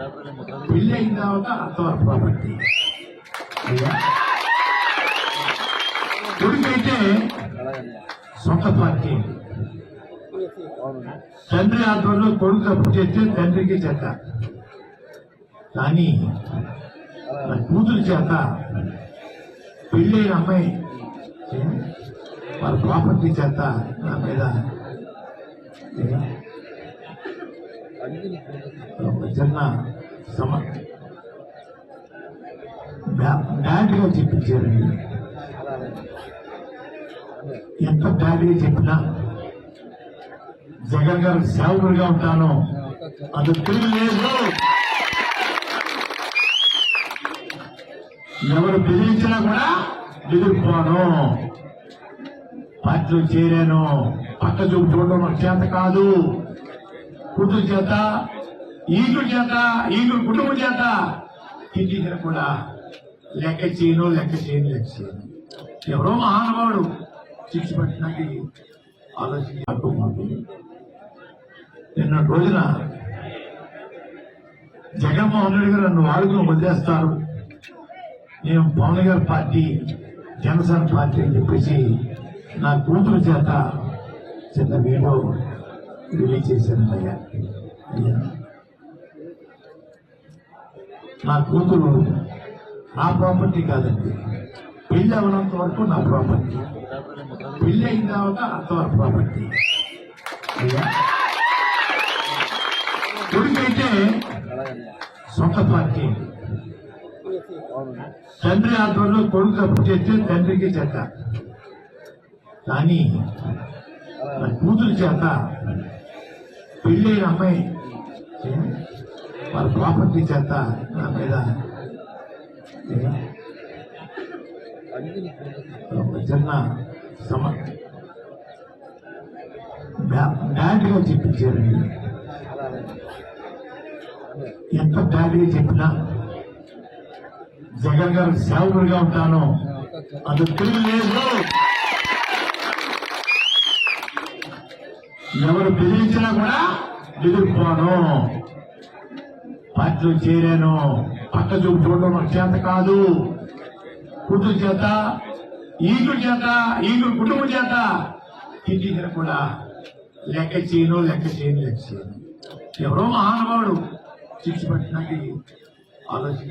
పెళ్ళి అయిన తర్వాత అంతవరకు ప్రాపర్టీ కొడుకైతే సొంత పార్టీ తండ్రి ఆధ్వర్యంలో కొడుకు తప్పు చేస్తే తండ్రికి చేత కానీ నా కూతురు చేత పెళ్ళైన అమ్మాయి వాళ్ళ ప్రాపర్టీ చేత నా మీద చిన్న సమ బ్యా- బ్యాడ్గా చెప్పించారండి ఎంత బ్యాడ్గా చెప్పినా జగన్ గారు సేవకుడిగా ఉంటాను అది తిరిగి లేదు ఎవరు బెదిరించినా కూడా ఎదుర్కోను పార్టీలో చేరాను పక్క చూపు చూడడం నాకు చేత కాదు. కూతురు చేత ఈగుడు చేత ఈగుడు కుటుంబం చేత తిట్టించిన కూడా లెక్క చేయను లెక్క చేయను లెక్క చేయను. ఎవరో మహానుభావుడు శిక్ష పట్టినకి ఆలోచించి నిన్న రోజున జగన్మోహన్ రెడ్డి గారు నన్ను వాడుకుని వదిలేస్తారు. నేను పవన్ గారి పార్టీ జనసేన పార్టీ అని చెప్పేసి నా కూతురు చేత చిన్న వీడియో రిలీజ్ చేశాను అయ్యా అయ్యా నా కూతురు నా ప్రాపర్టీ కాదండి. పెళ్ళి అవనంత వరకు నా ప్రాపర్టీ. పెళ్ళి అయిన తర్వాత అంతవరకు ప్రాపర్టీ. కొడుకైతే సొంత పార్టీ. తండ్రి ఆధ్వర్యంలో కొడుకు చేస్తే తండ్రికి చేత. కానీ నా కూతురు చేత పెళ్ళి అమ్మాయి. వాళ్ళ ప్రాపర్టీ చేత నా మీద ఒక చిన్న సమ డాడీగా బ్యాడ్గా చెప్పించారండి ఎంత డాడీగా చెప్పినా జగన్ గారు సేవకుడిగా ఉంటాను. అది తెలియలేదు ఎవరు బెదిరించినా కూడా బెదిరిపోను పార్టీలో చేరాను. పక్క చూపు చూడడం నాకు చేత కాదు. కూతురు చేత ఈగుడు చేత ఈగుడు కుటుంబం చేత తిట్టించిన కూడా లెక్క చేయను లెక్క చేయను లెక్క చేయను. ఎవరో మహానుభావుడు శిక్ష పట్టినకి ఆలోచించి